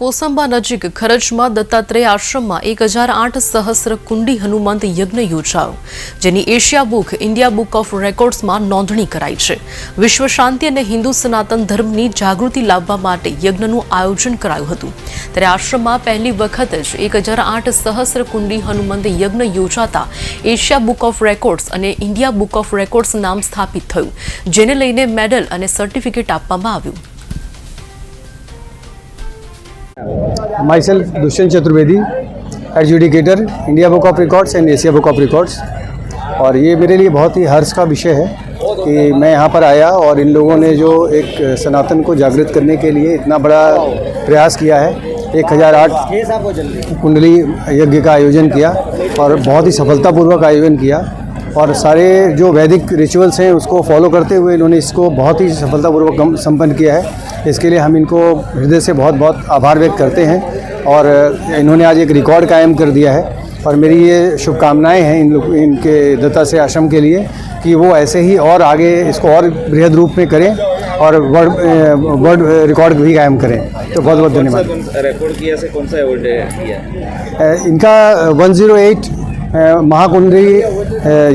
કોસંબા નજીક ખરજમાં દત્તાત્રેય આશ્રમમાં એક હજાર આઠ સહસ્ર કુંડી હનુમંત યજ્ઞ યોજાયો, જેની Asia book, India book of રેકોર્ડ્સમાં નોંધણી કરાઈ છે. વિશ્વ શાંતિ અને હિન્દુ સનાતન ધર્મની જાગૃતિ લાવવા માટે યજ્ઞનું આયોજન કરાયું હતું. ત્યારે આશ્રમમાં પહેલી વખત જ એક હજાર આઠ સહસ્ર કુંડી હનુમંત યજ્ઞ યોજાતા એશિયા બુક ઓફ રેકોર્ડ્સ અને ઇન્ડિયા બુક ઓફ રેકોર્ડ્સ નામ સ્થાપિત થયું, જેને લઈને મેડલ અને સર્ટિફિકેટ આપવામાં આવ્યું. Myself Dushyant Chaturvedi adjudicator India book of records and Asia book of records और ये मेरे लिए बहुत ही हर्ष का विषय है कि मैं यहाँ पर आया और इन लोगों ने जो एक सनातन को जागृत करने के लिए इतना बड़ा प्रयास किया है। एक हज़ार आठ कुंडली यज्ञ का आयोजन किया और बहुत ही सफलतापूर्वक आयोजन किया। और सारे जो वैदिक रिचुअल्स हैं उसको फॉलो करते हुए इन्होंने इसको बहुत ही सफलतापूर्वक संपन्न किया है। इसके लिए हम इनको हृदय से बहुत बहुत आभार व्यक्त करते हैं और इन्होंने आज एक रिकॉर्ड कायम कर दिया है और मेरी ये शुभकामनाएँ हैं इन लोग इनके दत्ता से आश्रम के लिए कि वो ऐसे ही और आगे इसको और बृहद रूप में करें और वर्ल्ड वर्ल्ड रिकॉर्ड भी कायम करें। तो बहुत बहुत धन्यवाद। रिकॉर्ड किया से कौन सा अवार्ड किया? इनका 108 अ, महाकुंडी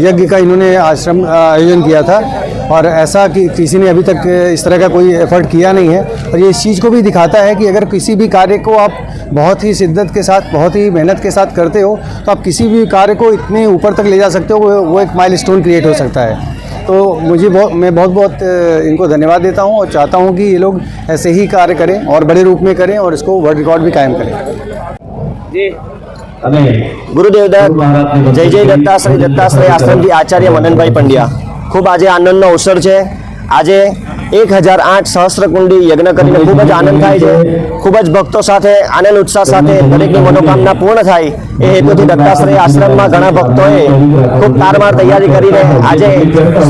यज्ञ का इन्होंने आश्रम आयोजन किया था। और ऐसा कि किसी ने अभी तक इस तरह का कोई एफर्ट किया नहीं है। और ये इस चीज़ को भी दिखाता है कि अगर किसी भी कार्य को आप बहुत ही शिद्दत के साथ, बहुत ही मेहनत के साथ करते हो तो आप किसी भी कार्य को इतने ऊपर तक ले जा सकते हो, वो एक माइलस्टोन क्रिएट हो सकता है। तो मुझे बहुत, मैं बहुत बहुत इनको धन्यवाद देता हूँ और चाहता हूँ कि ये लोग ऐसे ही कार्य करें और बड़े रूप में करें और इसको वर्ल्ड रिकॉर्ड भी कायम करें। जी। અને ગુરુદેવ દત્ત જય જય દત્તાશ્રી દત્તાશ્રય આશ્રમથી આચાર્ય મનનભાઈ પંડ્યા. ખૂબ આજે આનંદનો અવસર છે. આજે એક હજાર આઠ સહસ્ત્રકુંડી યજ્ઞ કરીને ખૂબ જ આનંદ થાય છે. ખૂબ જ ભક્તો સાથે, આનંદ, ઉત્સાહ સાથે દરેકની મનોકામના પૂર્ણ થાય. એ હેતુથી દત્તાશ્રય આશ્રમમાં ઘણા ભક્તોએ ખૂબ તારમાર તૈયારી કરીને આજે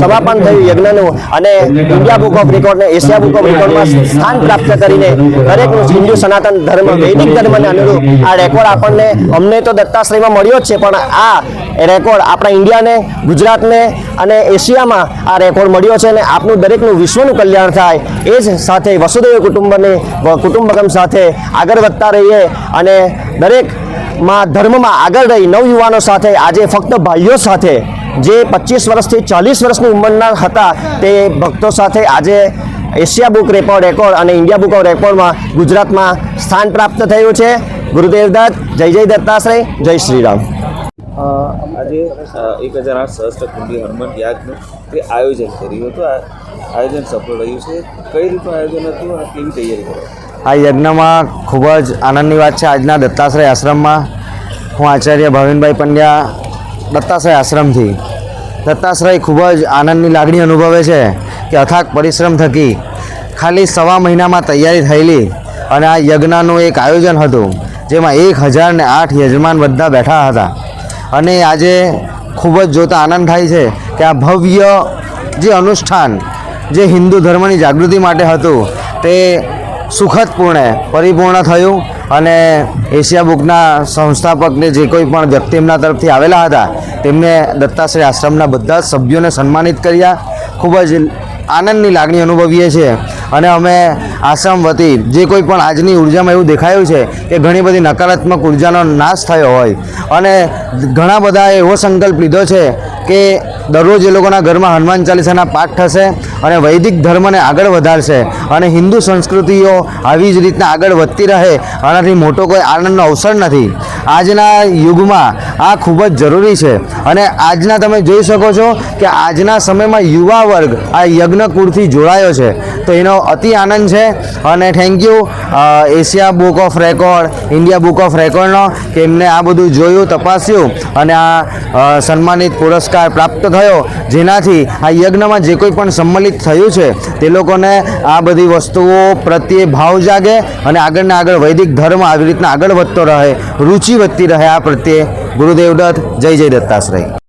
સમાપન થયું યજ્ઞનું અને ઇન્ડિયા બુક ઓફ રેકોર્ડ ને એશિયા બુક ઓફ રેકોર્ડમાં સ્થાન પ્રાપ્ત કરીને દરેકનું હિન્દુ સનાતન ધર્મ, વૈદિક ધર્મને અનુરૂપ આ રેકોર્ડ આપણને અમને તો દત્તાશ્રયમાં મળ્યો જ છે, પણ આ રેકોર્ડ આપણા ઇન્ડિયાને, ગુજરાતને અને એશિયામાં આ રેકોર્ડ મળ્યો છે અને આપનું દરેકનું વિશ્વનું કલ્યાણ થાય. એ જ સાથે વસુદેવ કુટુંબને કુટુંબકમ સાથે આગળ વધતા રહીએ અને દરેકમાં ધર્મમાં આગળ રહી નવયુવાનો સાથે, આજે ફક્ત ભાઈઓ સાથે, જે પચીસ વર્ષથી ચાલીસ વર્ષની ઉંમરના હતા, તે ભક્તો સાથે આજે એશિયા બુક રેકોર્ડ રેકોર્ડ અને ઇન્ડિયા બુક ઓફ રેકોર્ડમાં ગુજરાતમાં સ્થાન પ્રાપ્ત થયું છે. ગુરુદેવ દત્ત, જય જય દત્તાશ્રય, જય શ્રી રામ આજે એક હજાર આઠ સહસ્ત્ર કુંડી હનુમાન યાગનું તે આયોજન કર્યું હતું. આ આયોજન સફળ રહ્યું છે. કઈ રીતનું આયોજન હતું અને કેવી તૈયારી કરો? આ યજ્ઞમાં ખૂબ જ આનંદની વાત છે. આજના દત્તાશ્રય આશ્રમમાં હું આચાર્ય ભાવિનભાઈ પંડ્યા દત્તાશ્રય આશ્રમથી. દત્તાશ્રય ખૂબ જ આનંદની લાગણી અનુભવે છે કે અથાગ પરિશ્રમ થકી ખાલી સવા મહિનામાં તૈયારી થયેલી અને આ યજ્ઞનું એક આયોજન હતું, જેમાં એક હજાર ને આઠ યજમાન બધા બેઠા હતા. અને આજે ખૂબ જ જોતા આનંદ થાય છે કે આ ભવ્ય જે અનુષ્ઠાન, જે હિન્દુ ધર્મની જાગૃતિ માટે હતું, તે સુખદપૂર્ણે પરિપૂર્ણ થયું અને એશિયા બુકના સંસ્થાપકને જે કોઈ પણ વ્યક્તિ એમના તરફથી આવેલા હતા, તેમને દત્તાશ્રય આશ્રમના બધા સભ્યોને સન્માનિત કર્યા. ખૂબ જ આનંદની લાગણી અનુભવીએ છીએ. અને અમે આશ્રમ વતી જે કોઈ પણ આજની ઉર્જામાં એવું દેખાયું છે કે ઘણી બધી નકારાત્મક ઉર્જાનો નાશ થયો હોય. અને ઘણા બધા એવો સંકલ્પ લીધો છે કે દરરોજ એ લોકોના ઘરમાં હનુમાન ચાલીસાના પાઠ થશે અને વૈદિક ધર્મને આગળ વધારશે અને હિન્દુ સંસ્કૃતિઓ આવી જ રીતના આગળ વધતી રહે, આનાથી મોટો કોઈ આનંદનો અવસર નથી. આજના યુગમાં આ ખૂબ જ જરૂરી છે અને આજના તમે જોઈ શકો છો કે આજના સમયમાં યુવા વર્ગ આ યજ્ઞકુળથી જોડાયો છે. તો એનો અતિ આનંદ છે અને thank you Asia book of record India book of રેકોર્ડનો કે એમને આ બધું જોયું, તપાસ્યું અને આ સન્માનિત પુરસ્કાર પ્રાપ્ત થયો. જેનાથી આ યજ્ઞમાં જે કોઈ પણ સંમલિત થયું છે. તે લોકોને આ બધી વસ્તુઓ પ્રત્યે ભાવ જાગે અને આગળને આગળ વૈદિક ધર્મ આવી રીતના આગળ વધતો રહે, રુચિ વધતી રહે આ પ્રત્યે. ગુરુદેવ દત્ત, જય જય દત્તાશ્રય.